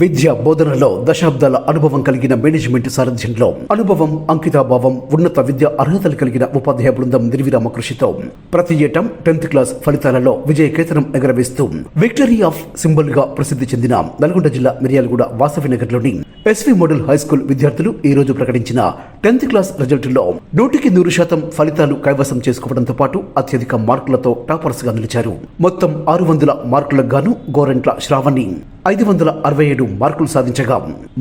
విద్య బోధనలో దశాబ్దాల అనుభవం కలిగిన మేనేజ్మెంట్ సారథ్యంలో అనుభవం అంకితాభావం ఉన్నత విద్య అర్హతలు కలిగిన ఉపాధ్యాయ బృందం నిర్విరామ కృషితో ప్రతి ఏటం టెన్త్ క్లాస్ ఫలితాలలో విజయ కేతనం ఎగరవేస్తూ విక్టరీ ఆఫ్ సింబల్గా ప్రసిద్ధి చెందిన నల్గొండ జిల్లా మిర్యాలగూడ వాసవి నగర్లోని ఎస్వి మోడల్ హై స్కూల్ విద్యార్థులు ఈ రోజు ప్రకటించిన టెన్త్ క్లాస్ రిజల్టులో నూటికి నూరు శాతం ఫలితాలు కైవసం చేసుకోవడంతో పాటు అత్యధిక మార్కులతో టాపర్స్గా నిలిచారు. మొత్తం ఆరు వందల మార్కులకు గాను గోరెంట్ల శ్రావణి ఐదు వందల అరవై ఏడు మార్కులు సాధించగా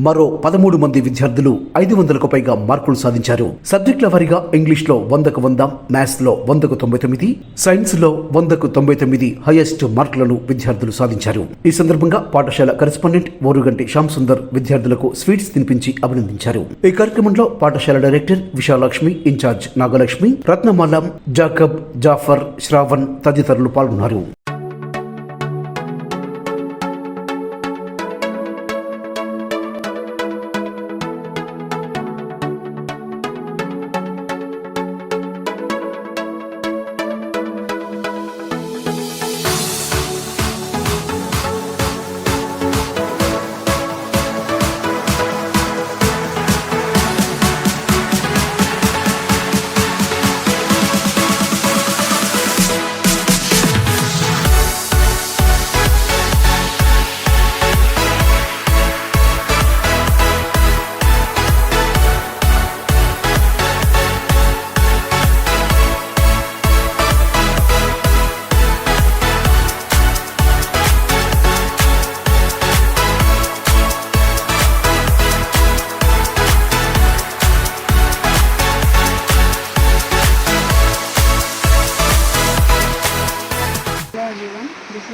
మరో పదమూడు మంది విద్యార్థులు ఐదు వందలకు పైగా మార్కులు సాధించారు. సబ్జెక్టుల వారీగా ఇంగ్లీష్లో వందకు వంద మ్యాథ్స్లో వందకు తొంభై తొమ్మిది సైన్స్లో వందకు తొంభై తొమ్మిది హైయెస్ట్ మార్కులను విద్యార్థులు సాధించారు. ఈ సందర్భంగా పాఠశాల కరెస్పాండెంట్ ఓరుగంటి శ్యామ్ సుందర్ విద్యార్థులకు స్వీట్స్ తినిపించి అభినందించారు. ఈ కార్యక్రమంలో పాఠశాల director Visalakshmi incharge Nagalakshmi Ratnamala Jacob Jafar Shravan తదితరులు పాల్గొన్నారు.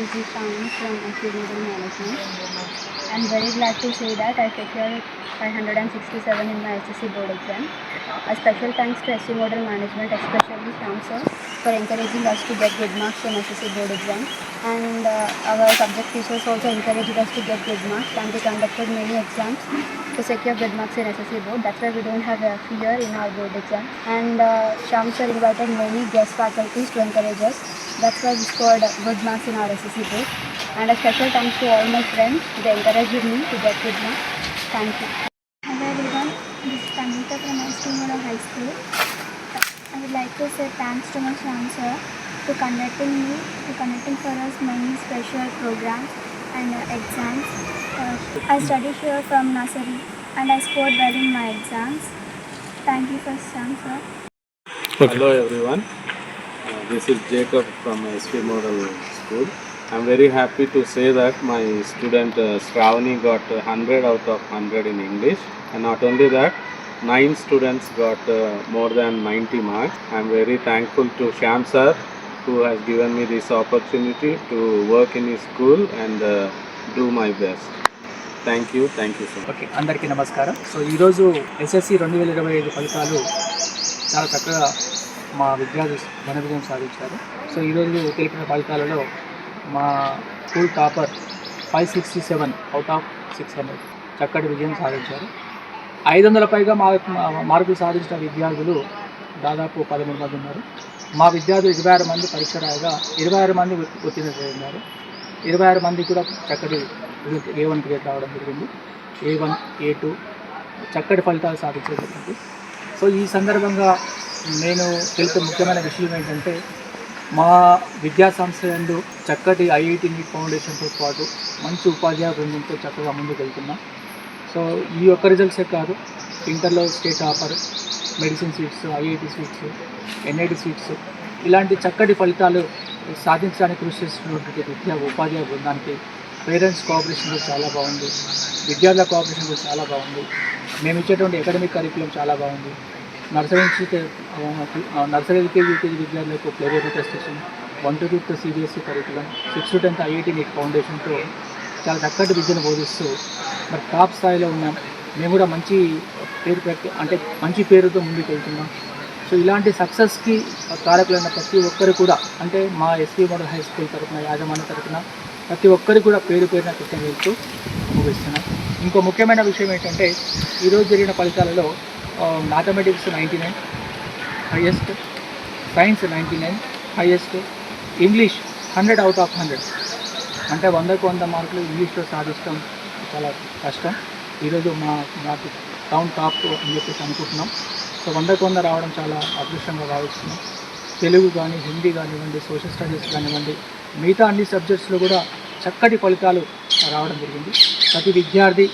This is from Middle Management. I'm very glad to say that I secured 567 in my SSC board exam. A special thanks to SC Model Management, especially Shyam sir, for encouraging us to get good marks in SSC board exam. And uh, our subject teachers also encouraged us to get good marks and they conducted many exams to secure good marks in SSC board. That's why we don't have a fear in our board exam. And uh, Shyam sir invited many guest faculties to encourage us. That's why we scored good marks in our SSC board. And a special thanks to all my friends. They encouraged me to get good marks. Thank you. Hello everyone, this is Tanvita from ST High School. I would like to say thanks to my Shyam sir to conducting me, to conducting for us many special programs and uh, exams. Uh, I studied here from nursery and I scored well in my exams. Thank you for Shyam sir. Hello everyone. This is Jacob from SP model school I'm very happy to say that my student Shravani got hundred out of hundred in English and not only that nine students got more than ninety marks I'm very thankful to Shyam sir who has given me this opportunity to work in ఈ school and do my best thank you thank you sir okay అందరికీ నమస్కారం. So ఈరోజు SSC రెండు వేల ఇరవై ఐదు ఫలితాలు చాలా చక్కగా మా విద్యార్థులు ఘన విజయం సాధించారు. సో ఈరోజు తెలిపిన ఫలితాలలో మా school topper five sixty seven out of six hundred చక్కటి విజయం సాధించారు. ఐదు వందల పైగా మా మార్కులు సాధించిన విద్యార్థులు దాదాపు పదమూడు మంది ఉన్నారు. మా విద్యార్థులు ఇరవై ఆరు మంది పరీక్ష రాయగా ఇరవై ఆరు మంది ఉత్తీర్ణత ఉన్నారు ఇరవై ఆరు మంది కూడా చక్కటి ఏ వన్ గ్రేడ్ రావడం జరిగింది. ఏ వన్ ఏ టూ చక్కటి ఫలితాలు సాధించడం జరిగింది. సో ఈ సందర్భంగా నేను తెలిపే ముఖ్యమైన విషయం ఏంటంటే మా విద్యా సంస్థ యందు చక్కటి ఐఐటి నీట్ ఫౌండేషన్తో పాటు మంచి ఉపాధ్యాయ బృందంతో చక్కగా ముందుకు వెళ్తున్నాం. సో ఈ ఒక్క రిజల్ట్సే కాదు ఇంటర్లో state topper medicine seats IIT seats NIT seats ఇలాంటి చక్కటి ఫలితాలు సాధించడానికి కృషి చేస్తున్నటువంటి విద్యా ఉపాధ్యాయ బృందానికి పేరెంట్స్ కోఆపరేషన్ కూడా చాలా బాగుంది విద్యార్థుల కోఆపరేషన్ కూడా చాలా బాగుంది మేము ఇచ్చేటువంటి అకాడమిక్ కరికులం చాలా బాగుంది. నర్సరీ నుంచి నర్సరీ ఎల్కేజీ యూకేజీ విద్యార్థులకు play board టెస్టేషన్ one to fifth CBSE curriculum six to tenth IIT NEET ఫౌండేషన్తో చాలా చక్కటి విద్యను బోధిస్తూ మరి టాప్ స్థాయిలో ఉన్నాం మేము కూడా మంచి పేరు పెట్టి అంటే మంచి పేరుతో ముందుకు వెళ్తున్నాం. సో ఇలాంటి సక్సెస్కి కారకులైన ప్రతి ఒక్కరు కూడా అంటే మా ఎస్పీ మోడల్ హై స్కూల్ తరఫున యాజమాన్య తరఫున ప్రతి ఒక్కరికి కూడా పేరు పేరున కృతజ్ఞతలు ముగిస్తున్నాం. ఇంకో ముఖ్యమైన విషయం ఏంటంటే ఈరోజు జరిగిన ఫలితాలలో mathematics ninety nine highest science ninety nine highest English hundred out of hundred అంటే వందకు వంద మార్కులు ఇంగ్లీష్లో సాధిస్తాం చాలా కష్టం. ఈరోజు మా నాకు టౌన్ టాప్ అని చెప్పేసి అనుకుంటున్నాం. సో వందకు వంద రావడం చాలా అదృష్టంగా భావిస్తున్నాం. తెలుగు కానీ హిందీ కానివ్వండి సోషల్ స్టడీస్ కానివ్వండి మిగతా అన్ని సబ్జెక్ట్స్లో కూడా చక్కటి ఫలితాలు రావడం జరిగింది. ప్రతి విద్యార్థి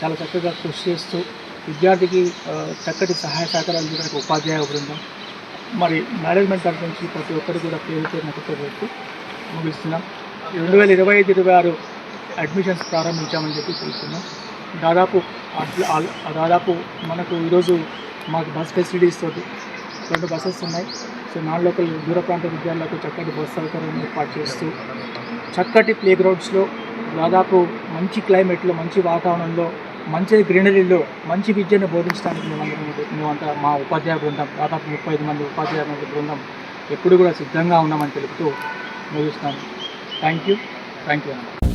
చాలా చక్కగా కృషి చేస్తూ విద్యార్థికి చక్కటి సహాయ సహకారాలు చేయడానికి ఉపాధ్యాయ బృందం మరి మేనేజ్మెంట్ తరఫు నుంచి ప్రతి ఒక్కరు కూడా పేరు పేరున ముగిస్తున్నాం. రెండు వేల ఇరవై ఐదు ఇరవై ఆరు అడ్మిషన్స్ ప్రారంభించామని చెప్పి తెలుస్తున్నాం. దాదాపు దాదాపు మనకు ఈరోజు మాకు బస్ ఫెసిలిటీస్ తోటి రెండు బస్సెస్ ఉన్నాయి. సో నాన్ లోకల్ దూర ప్రాంత విద్యార్థులకు చక్కటి బస్ సౌకర్యం ఏర్పాటు చేస్తూ చక్కటి ప్లే గ్రౌండ్స్లో దాదాపు మంచి క్లైమేట్లో మంచి వాతావరణంలో మంచి గ్రీనరీలో మంచి విద్యను బోధించడానికి మేమందరం మేమంతా మా ఉపాధ్యాయ బృందం దాదాపు ముప్పై ఐదు మంది ఉపాధ్యాయ బృందం ఎప్పుడు కూడా సిద్ధంగా ఉన్నామని తెలుపుతూ ముగిస్తాను థ్యాంక్ యూ థ్యాంక్ యూ అన్న